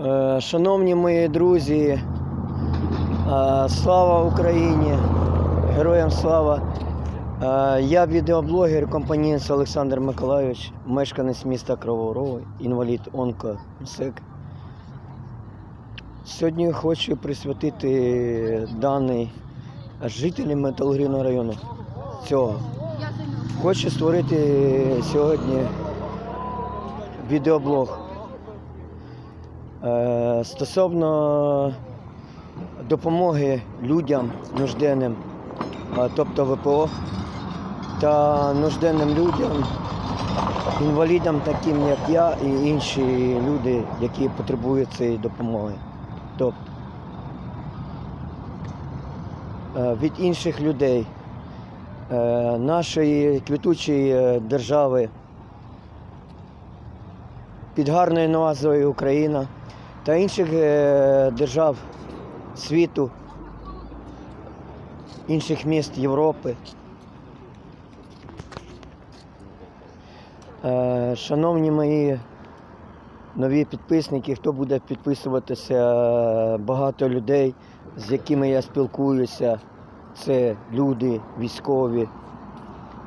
Е, Шановні мої друзі, е, слава Україні! Героям слава! Е, Я відеоблогер, компанієнс Олександр Миколайович, мешканець міста Крового інвалід онко МСЕК. Сьогодні хочу присвятити даний жителям Металургійного району цього. Хочу створити сьогодні відеоблог. Е, Стосовно допомоги людям нужденним, тобто ВПО, та нужденним людям, інвалідам, таким як я і інші люди, які потребують цієї допомоги. Тобто е, від інших людей е, нашої квітучої е, держави під гарною назвою Україна та інших е, держав світу, інших міст Європи. Е, Шановні мої нові підписники, хто буде підписуватися, е, багато людей, з якими я спілкуюся, це люди військові,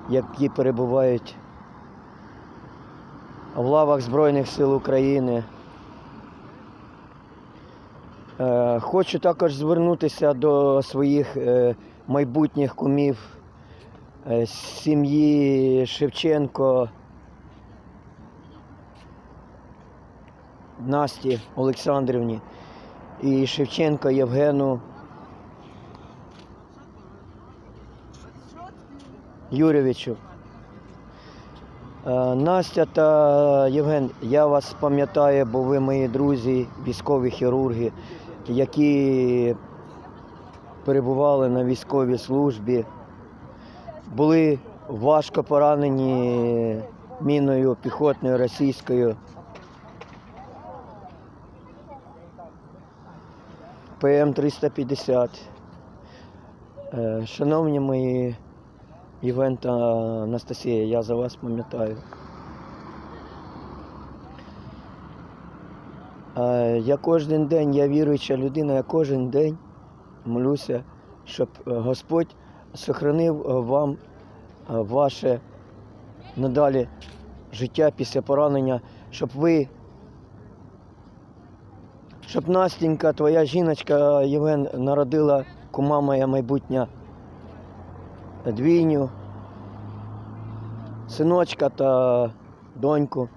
які перебувають в лавах Збройних сил України. Е, Хочу також звернутися до своїх е, майбутніх кумів е, сім'ї Шевченко Насті Олександрівні і Шевченко Євгену Юрійовичу. Настя та Євген, я вас пам'ятаю, бо ви мої друзі, військові хірурги, які перебували на військовій службі, були важко поранені міною піхотною російською. ПМ-350. Е, Шановні мої Євген та Анастасія, я за вас пам'ятаю. Я кожен день, я віруюча людина, я кожен день молюся, щоб е, Господь сохранив е, вам е, ваше надалі життя після поранення, щоб ви, щоб Настенька, твоя жіночка Євген, народила кума моя майбутня двійню, синочка та доньку.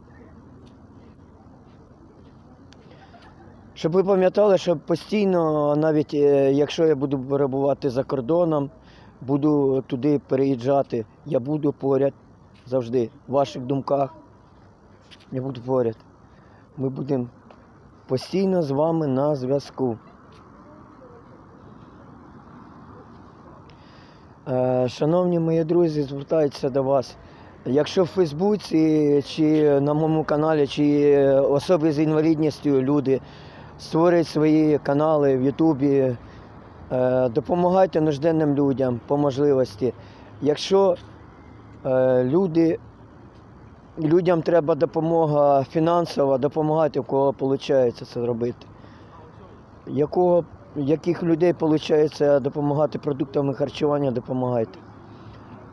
Щоб ви пам'ятали, що постійно, навіть е, якщо я буду перебувати за кордоном, буду туди переїжджати, я буду поряд завжди в ваших думках. Я буду поряд. Ми будемо постійно з вами на зв'язку. Е, Шановні мої друзі, звертаються до вас. Якщо в Фейсбуці чи на моєму каналі, чи особи з інвалідністю люди створюють свої канали в Ютубі, е, допомагайте нужденним людям по можливості. Якщо е, люди, людям треба допомога фінансова, допомагайте, у кого виходить це робити. Якого яких людей виходить допомагати продуктами харчування, допомагайте.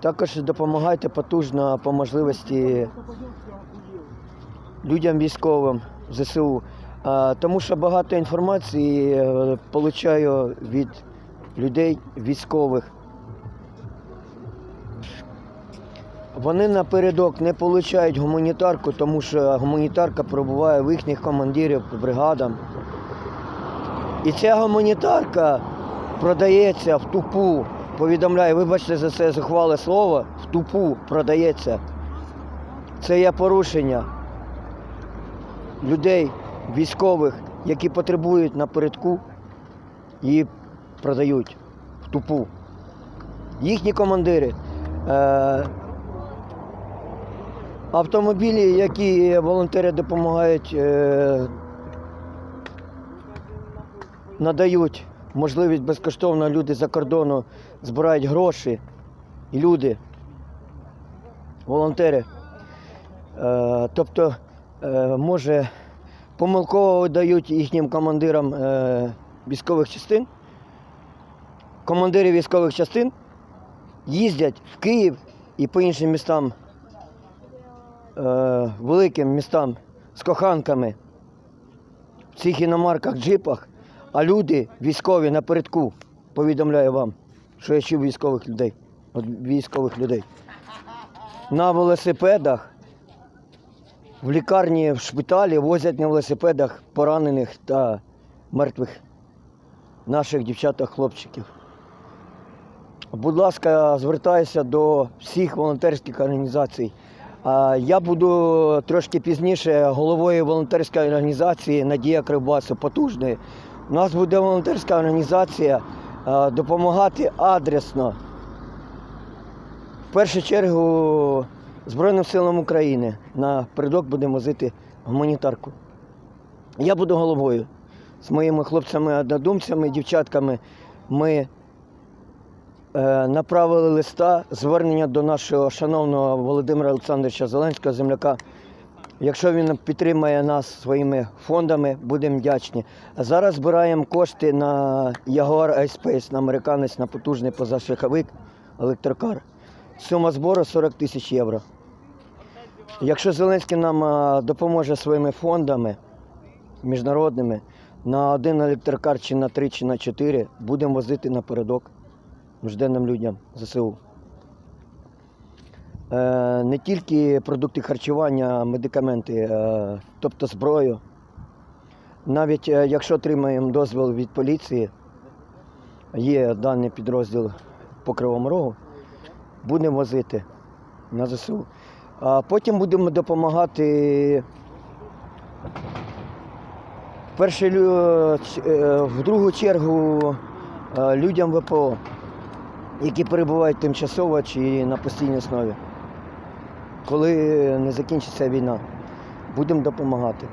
Також допомагайте потужно по можливості людям військовим ЗСУ. Тому що багато інформації е, получаю від людей військових. Вони напередок не отримують гуманітарку, тому що гуманітарка пробуває в їхніх командирів бригадам. І ця гуманітарка продається в тупу. Повідомляю, вибачте за це зухвале слово, в тупу продається. Це є порушення людей, військових, які потребують напередку, її продають в тупу. Їхні командири. Е- автомобілі, які волонтери допомагають е- надають можливість безкоштовно люди за кордону збирають гроші. Люди, волонтери. Е, тобто, е, може помилково дають їхнім командирам е, військових частин. Командири військових частин їздять в Київ і по іншим містам, е, великим містам з коханками в цих іномарках, джипах, а люди військові напередку, повідомляю вам, що я чув військових людей, от військових людей. На велосипедах в лікарні, в шпиталі возять на велосипедах поранених та мертвих наших дівчат та хлопчиків. Будь ласка, звертаюся до всіх волонтерських організацій. Я буду трошки пізніше головою волонтерської організації Надія Кривбасу потужної. У нас буде волонтерська організація допомагати адресно. В першу чергу Збройним силам України на передок будемо возити гуманітарку. Я буду головою з моїми хлопцями-однодумцями, дівчатками. Ми е, направили листа звернення до нашого шановного Володимира Олександровича Зеленського, земляка. Якщо він підтримає нас своїми фондами, будемо вдячні. Зараз збираємо кошти на Jaguar iSpace, на американець, на потужний позашляховик, електрокар. Сума збору 40 тисяч євро. Якщо Зеленський нам допоможе своїми фондами міжнародними на один електрокар чи на три, чи на чотири, будемо возити напередок нужденним людям ЗСУ. Е, не тільки продукти харчування, медикаменти, е, тобто зброю. Навіть е, якщо отримаємо дозвіл від поліції, є даний підрозділ по Кривому Рогу, будемо возити на ЗСУ. А потім будемо допомагати в, е, в другу чергу е, людям ВПО, які перебувають тимчасово чи на постійній основі. Коли не закінчиться війна, будемо допомагати.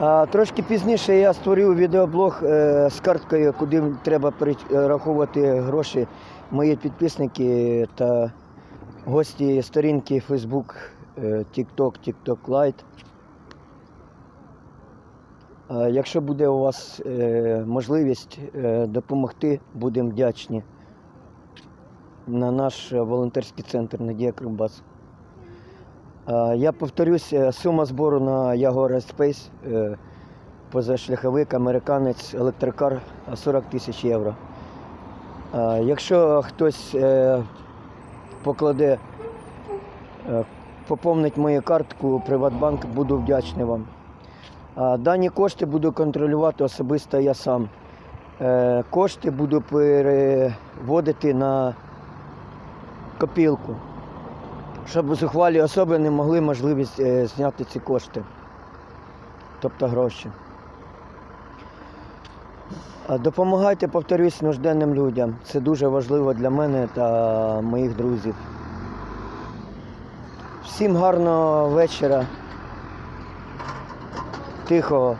А трошки пізніше я створив відеоблог е, з карткою, куди треба перераховувати гроші мої підписники та гості сторінки Facebook, е, TikTok, TikTok Lite. Якщо буде у вас е, можливість допомогти, будемо вдячні на наш волонтерський центр Надія Кривбас. А, Я повторюсь, е, сума збору на Jaguar Space, е, позашляховик, американець, електрокар 40 тисяч євро. Якщо хтось е, покладе, е, поповнить мою картку Приватбанк, буду вдячний вам. Дані кошти буду контролювати особисто я сам. Е, Кошти буду переводити на копілку, щоб зухвалі особи не могли можливість е, зняти ці кошти, тобто гроші. Допомагайте, повторюсь, нужденним людям. Це дуже важливо для мене та моїх друзів. Всім гарного вечора. Тихого.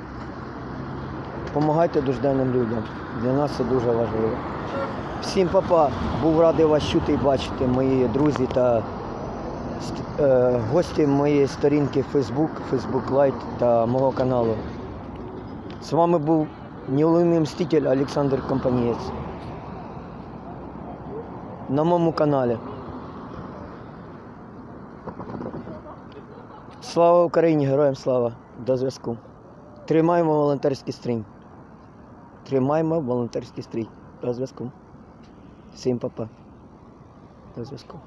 Помагайте нужденним людям. Для нас це дуже важливо. Всім папа, був радий вас чути і бачити, мої друзі та гості моєї сторінки Facebook, Facebook Lite та мого каналу. З вами був неуловимий мститель Олександр Компанієць. На моєму каналі. Слава Україні, героям слава! До зв'язку. Тримаємо волонтерський стрій. Тримаємо волонтерський стрій. До зв'язку. Всім папа. До зв'язку.